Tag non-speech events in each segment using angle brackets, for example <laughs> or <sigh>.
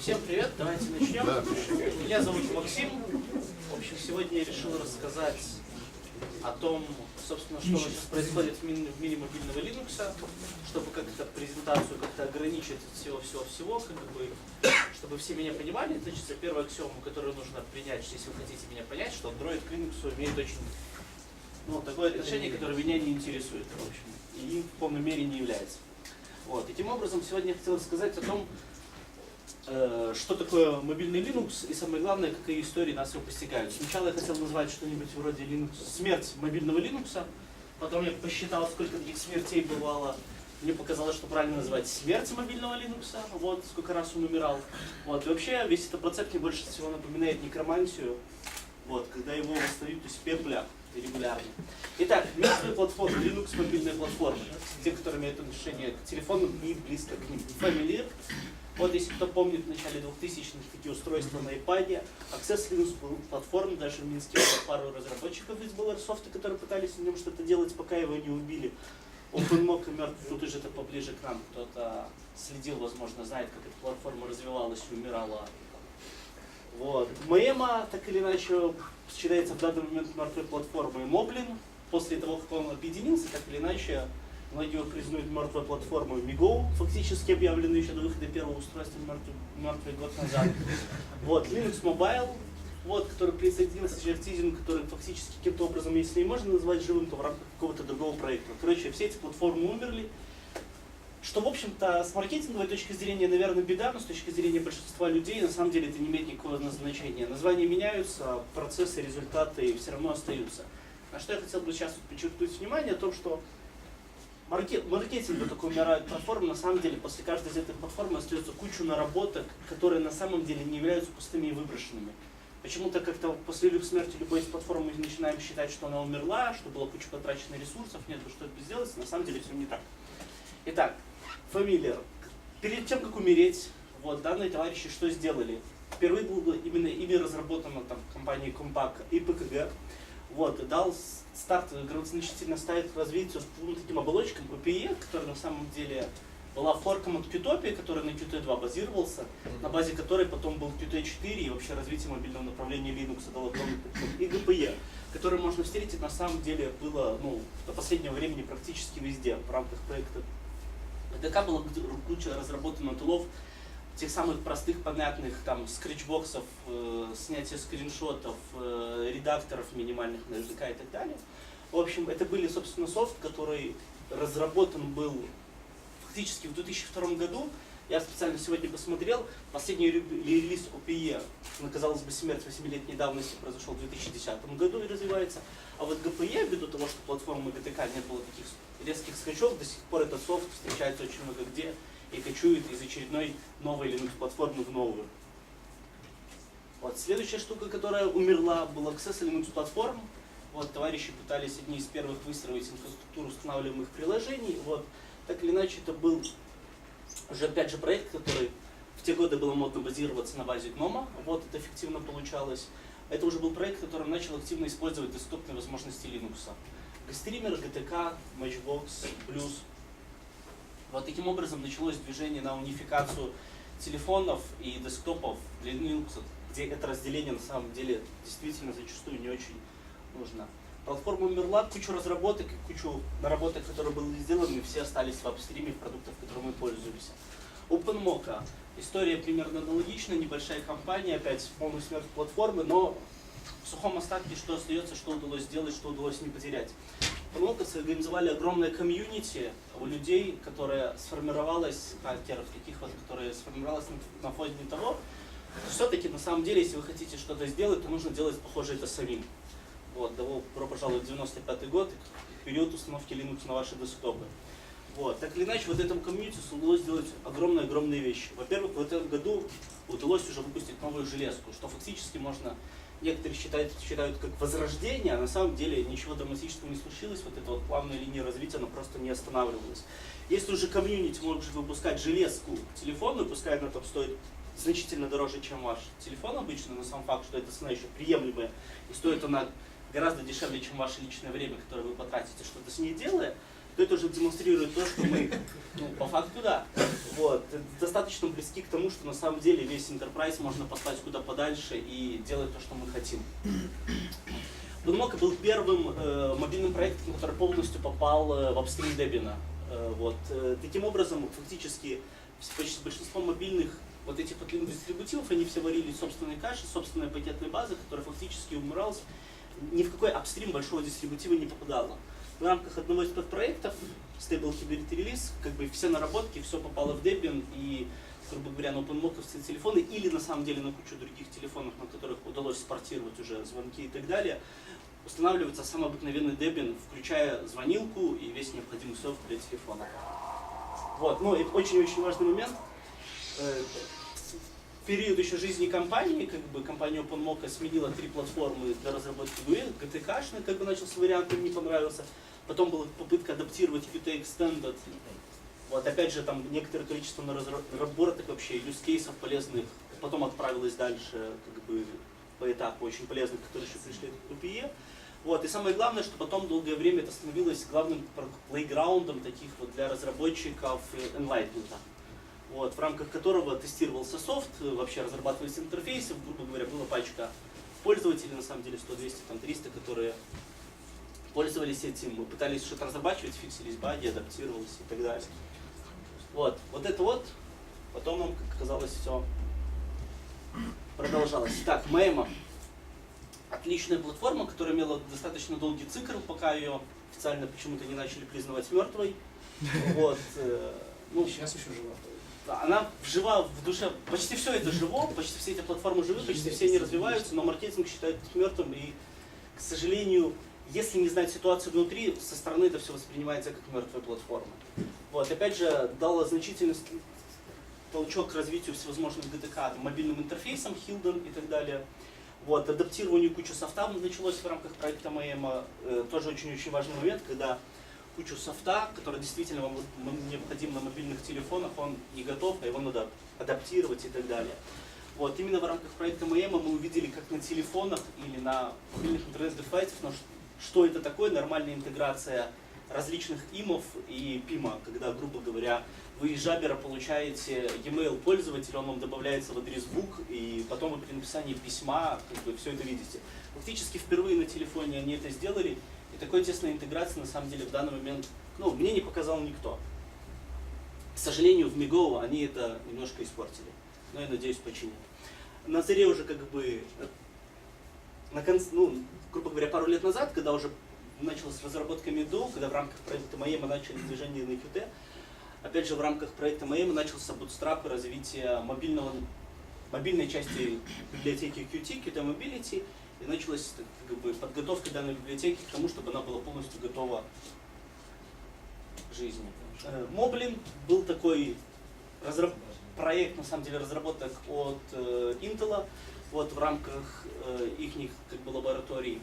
Всем привет, давайте начнем. Меня зовут Максим. В общем, сегодня я решил рассказать о том, собственно, что сейчас происходит в мире, в мире мобильного Linux, чтобы как-то презентацию как-то ограничить от всего-всего-всего, как бы, чтобы все меня понимали. Значит, за первую аксиому, которую нужно принять, если вы хотите меня понять, что Android к Linux имеет очень ну, такое отношение, которое меня не интересует, в общем, и в полной мере не является. Вот. Таким образом, сегодня я хотел рассказать о том, э, что такое мобильный Linux и самое главное, какие истории нас его постигают. Сначала я хотел назвать что-нибудь вроде Linux, смерть мобильного Linux, потом я посчитал, сколько таких смертей бывало. Мне показалось, что правильно называть смерть мобильного Linux, вот сколько раз он умирал. Вот. И вообще весь этот процесс мне больше всего напоминает некромантию, вот, когда его восстают из пепля регулярно. Итак, мертвые платформы, Linux мобильные платформы, те, которые имеют отношение к телефонам и близко к ним. Familiar. Вот если кто помнит, в начале 2000-х такие устройства на iPad, Access Linux был платформа, даже в Минске было пару разработчиков из Ballersoft, которые пытались на нем что-то делать, пока его не убили. OpenMock и мертв, тут уже это поближе к нам, кто-то следил, возможно, знает, как эта платформа развивалась и умирала. Вот. Моема, так или иначе, считается в данный момент мертвой платформой Moblin. После того, как он объединился, так или иначе, многие его признают мертвой платформой Migo, фактически объявленной еще до выхода первого устройства мертвый, мертвый год назад. Вот, Linux Mobile, вот, который присоединился к Jeftizen, который фактически каким-то образом, если и можно назвать живым, то в рамках какого-то другого проекта. Короче, все эти платформы умерли, что, в общем-то, с маркетинговой точки зрения, наверное, беда, но с точки зрения большинства людей, на самом деле, это не имеет никакого значения. Названия меняются, процессы, результаты все равно остаются. На что я хотел бы сейчас подчеркнуть внимание, о том, что маркет, маркетинг такой умирает платформы, на самом деле, после каждой из этих платформ остается куча наработок, которые на самом деле не являются пустыми и выброшенными. Почему-то как-то после смерти любой из платформ мы начинаем считать, что она умерла, что была куча потрачено ресурсов, нет, что это сделать, на самом деле все не так. Итак, Familiar. Перед тем, как умереть, вот, данные товарищи что сделали? Впервые было именно ими разработано там, компанией Compaq и ПКГ. Вот, дал старт значительно ставит развитию ну, таким оболочкам PPE, который на самом деле была форком от Qtopia, который на Qt 2 базировался, на базе которой потом был Qt 4 и вообще развитие мобильного направления Linux дало. И GPE, который можно встретить на самом деле было ну, до последнего времени практически везде в рамках проекта ДК было куча разработано тулов, тех самых простых, понятных, там, скретчбоксов, э, снятия скриншотов, э, редакторов минимальных на языка и так далее. В общем, это были, собственно, софт, который разработан был фактически в 2002 году. Я специально сегодня посмотрел, последний релиз OPE, казалось бы, смерть 8-летней давности произошел в 2010 году и развивается. А вот GPE, ввиду того, что платформы GTK не было таких резких скачков, до сих пор этот софт встречается очень много где и качует из очередной новой Linux платформы в новую. Вот. Следующая штука, которая умерла, был Access Linux платформ. Вот, товарищи пытались одни из первых выстроить инфраструктуру устанавливаемых приложений. Вот. Так или иначе, это был уже опять же проект, который в те годы было модно базироваться на базе гнома. Вот это эффективно получалось. Это уже был проект, который начал активно использовать доступные возможности Linux. Стример, GTK, Matchbox, Blues. Вот таким образом началось движение на унификацию телефонов и десктопов для Linux, где это разделение на самом деле действительно зачастую не очень нужно. Платформа умерла, кучу разработок, кучу наработок, которые были сделаны, все остались в апстриме продуктов, которыми мы пользуемся. OpenMocha. История примерно аналогичная, небольшая компания, опять полный смерть платформы, но в сухом остатке, что остается, что удалось сделать, что удалось не потерять. Промокасы организовали огромное комьюнити у людей, которое сформировалось, хакеров таких вот, которые сформировалось на, на фоне того, все-таки на самом деле, если вы хотите что-то сделать, то нужно делать похоже это самим. Вот, пожаловать в 95 год, период установки Linux на ваши десктопы. Вот. Так или иначе, вот этому комьюнити удалось сделать огромные-огромные вещи. Во-первых, в этом году удалось уже выпустить новую железку, что фактически можно некоторые считают, считают как возрождение, а на самом деле ничего драматического не случилось, вот эта вот плавная линия развития, она просто не останавливалась. Если уже комьюнити может выпускать железку телефонную, пускай она там стоит значительно дороже, чем ваш телефон обычно, но сам факт, что это цена еще приемлемая, и стоит она гораздо дешевле, чем ваше личное время, которое вы потратите, что-то с ней делая, то это уже демонстрирует то, что мы, ну, по факту, да, вот, достаточно близки к тому, что на самом деле весь enterprise можно послать куда подальше и делать то, что мы хотим. Bunmoka был первым э, мобильным проектом, который полностью попал э, в апстрим Debian. Э, вот. Э, таким образом, фактически, почти большинство мобильных вот этих вот дистрибутивов, они все варили собственные каши, собственная пакетная база, которая фактически умиралась, ни в какой апстрим большого дистрибутива не попадала. В рамках одного из подпроектов, Stable Hybrid Release, как бы все наработки, все попало в Debian, и, грубо говоря, на OpenMock телефоны, или на самом деле на кучу других телефонов, на которых удалось спортировать уже звонки и так далее, устанавливается самый обыкновенный Debian, включая звонилку и весь необходимый софт для телефона. Вот, ну, это очень-очень важный момент. Э, в период еще жизни компании, как бы компания OpenMocha сменила три платформы для разработки GUI, GTK, как бы начался вариант, им не понравился. Потом была попытка адаптировать Qt Extended. Вот, опять же, там некоторое количество разработок вообще, use кейсов полезных, потом отправилась дальше, как бы, по этапу очень полезных, которые еще пришли к PPE. Вот, и самое главное, что потом долгое время это становилось главным плейграундом таких вот для разработчиков Enlightenment, вот, в рамках которого тестировался софт, вообще разрабатывались интерфейсы, грубо говоря, была пачка пользователей, на самом деле 100, 200, там 300, которые пользовались этим, пытались что-то разрабатывать, фиксились баги, адаптировались и так далее. Вот, вот это вот, потом нам, как оказалось, все продолжалось. Так, Мейма отличная платформа, которая имела достаточно долгий цикл, пока ее официально почему-то не начали признавать мертвой. <laughs> Вот, э, ну, Сейчас еще жива. Она жива в душе, почти все это живо, почти все эти платформы живы, почти все они развиваются, но маркетинг считает их мертвым, и, к сожалению, если не знать ситуацию внутри, со стороны это все воспринимается как мертвая платформа. Вот, опять же, дала значительный толчок к развитию всевозможных GTK, мобильным интерфейсом, Hilden и так далее. Вот, адаптированию кучу софта началось в рамках проекта ММ. Э, тоже очень-очень важный момент, когда кучу софта, который действительно вам необходим на мобильных телефонах, он не готов, а его надо адаптировать и так далее. Вот, именно в рамках проекта ММ мы увидели, как на телефонах или на мобильных интернет-девайсах, что это такое нормальная интеграция различных имов и пима, когда, грубо говоря, вы из Жабера получаете e-mail пользователя, он вам добавляется в адрес бук, и потом вы при написании письма как бы, все это видите. Фактически впервые на телефоне они это сделали, такой тесной интеграции на самом деле в данный момент, ну, мне не показал никто. К сожалению, в Миго они это немножко испортили, но я надеюсь починят. На заре уже как бы, на конце, ну, грубо говоря, пару лет назад, когда уже началась разработка Миго, когда в рамках проекта моей мы начали движение на QT, Опять же, в рамках проекта МАЭМ начался bootstrap и развитие мобильного, мобильной части библиотеки Qt, Qt Mobility, и началась как бы, подготовка данной библиотеки к тому, чтобы она была полностью готова к жизни. Э, был такой разраб... проект, на самом деле, разработок от э, Intel, вот в рамках э, их как бы, лабораторий.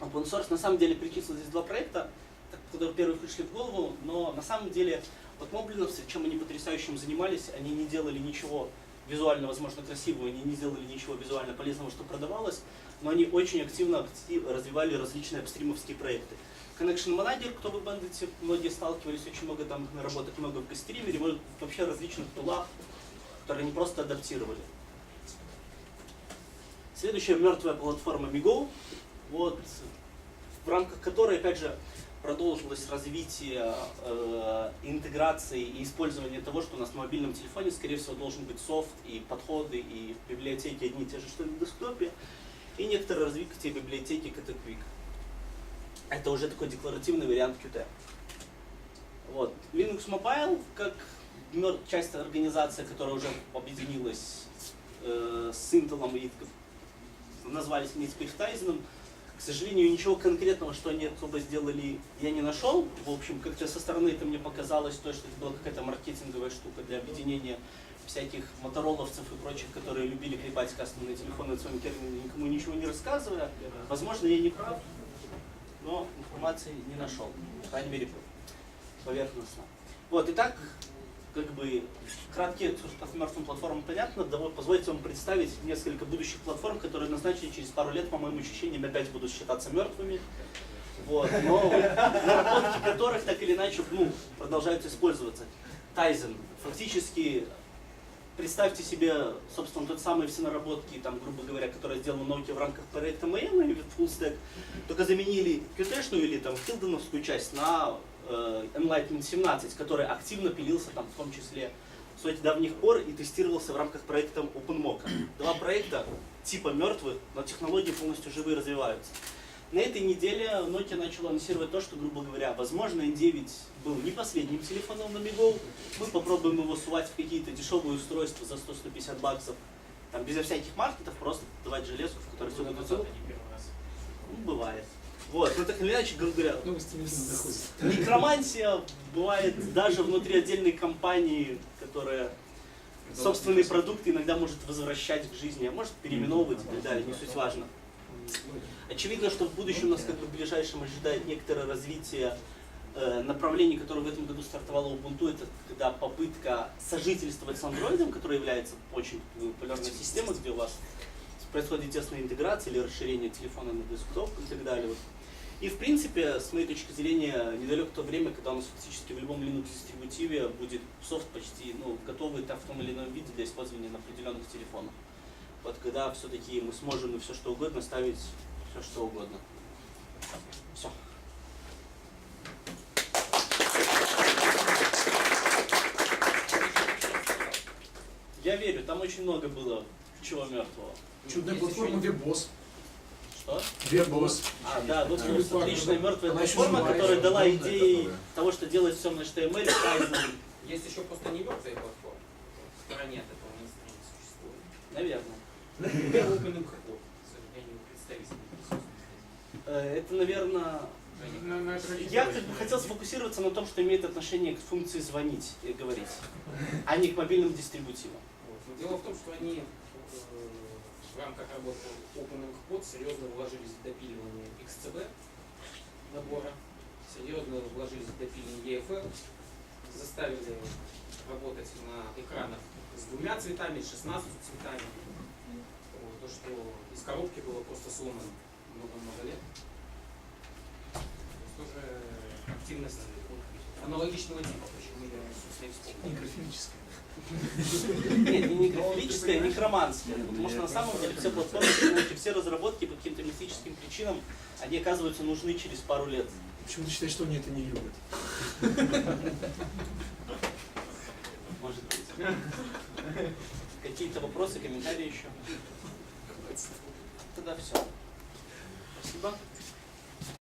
Open Source, на самом деле, перечислил здесь два проекта, которые первые пришли в голову, но на самом деле вот моблиновцы, чем они потрясающим занимались, они не делали ничего визуально, возможно, красивого, они не сделали ничего визуально полезного, что продавалось, но они очень активно развивали различные апстримовские проекты. Connection Manager, кто вы бандите, многие сталкивались, очень много там наработок, много в гастримере, вообще различных тулах, которые они просто адаптировали. Следующая мертвая платформа Migo, вот, в рамках которой, опять же, продолжилось развитие э, интеграции и использования того, что у нас на мобильном телефоне, скорее всего, должен быть софт и подходы, и библиотеки одни и те же, что на десктопе, и некоторые развитие библиотеки KT Quick. Это уже такой декларативный вариант Qt. Вот. Linux Mobile, как часть организации, которая уже объединилась э, с Intel и назвались вместе Tizen, к сожалению, ничего конкретного, что они особо сделали, я не нашел. В общем, как-то со стороны это мне показалось, то, что это была какая-то маркетинговая штука для объединения всяких мотороловцев и прочих, которые любили клепать телефоны на своем терминале, никому ничего не рассказывая. Возможно, я не прав, но информации не нашел, по крайней мере, поверхностно. Вот, итак, как бы краткие по мертвым платформам понятно, позвольте вам представить несколько будущих платформ, которые назначены через пару лет, по моим ощущениям, опять будут считаться мертвыми. Вот, но наработки которых так или иначе ну, продолжают использоваться. Тайзен. Фактически, представьте себе, собственно, тот самый все наработки, там, грубо говоря, которые сделаны Nokia в рамках проекта Mayan и Full Stack, только заменили Qt-шную или там Хилденовскую часть на Enlightenment 17, который активно пилился там в том числе с очень давних пор и тестировался в рамках проекта OpenMock. Два проекта типа мертвых, но технологии полностью живые развиваются. На этой неделе Nokia начала анонсировать то, что, грубо говоря, возможно, N9 был не последним телефоном на Мигоу. Мы попробуем его сувать в какие-то дешевые устройства за 100-150 баксов. Там безо всяких маркетов, просто давать железку, в которой все будет. Ну, бывает. Вот, ну так или иначе, грубо говоря, доходят. Некромантия бывает даже внутри отдельной компании, которая собственные продукты иногда может возвращать к жизни, а может переименовывать и так далее, не суть важно. Очевидно, что в будущем нас как бы в ближайшем ожидает некоторое развитие э, направлений, которое в этом году стартовало Ubuntu, это когда попытка сожительствовать с Android, который является очень популярной системой, где у вас происходит тесная интеграция или расширение телефона на десктоп и так далее. И в принципе, с моей точки зрения, недалеко то время, когда у нас фактически в любом Linux дистрибутиве будет софт почти ну, готовый там, в том или ином виде для использования на определенных телефонах. Вот когда все-таки мы сможем на все что угодно ставить все что угодно. Все. Я верю, там очень много было чего мертвого. Чудная платформа Вебос. Что? Вебос. А, да, вот Ну, просто отличная мертвая платформа, которая дала удобная идеи того, что делать все на HTML, Kaizen, Есть еще просто не мертвые платформы. В стороне от этого мейнстрима существует. наверное. Open Code. К сожалению, представитель не. Э, Это, наверное, Женя, я как бы хотел сфокусироваться на том, что имеет отношение к функции звонить и говорить, а не к мобильным дистрибутивам. Дело в том, что они э, в рамках работы Open Code серьезно вложились в допиливание XCB набора, серьезно вложились в допиливание EFL, заставили работать на экранах с двумя цветами, с 16 цветами. Вот. То, что из коробки было просто сломано много-много лет. Тоже активность аналогичного типа, почему я, собственно, и вспомнил. Нет, не некрофилическая, а некроманская. Потому что на самом деле все платформы, все разработки по каким-то мистическим причинам, они оказываются нужны через пару лет. Почему-то считаю, что они это не любят. Может быть. Какие-то вопросы, комментарии еще? Тогда все. Спасибо.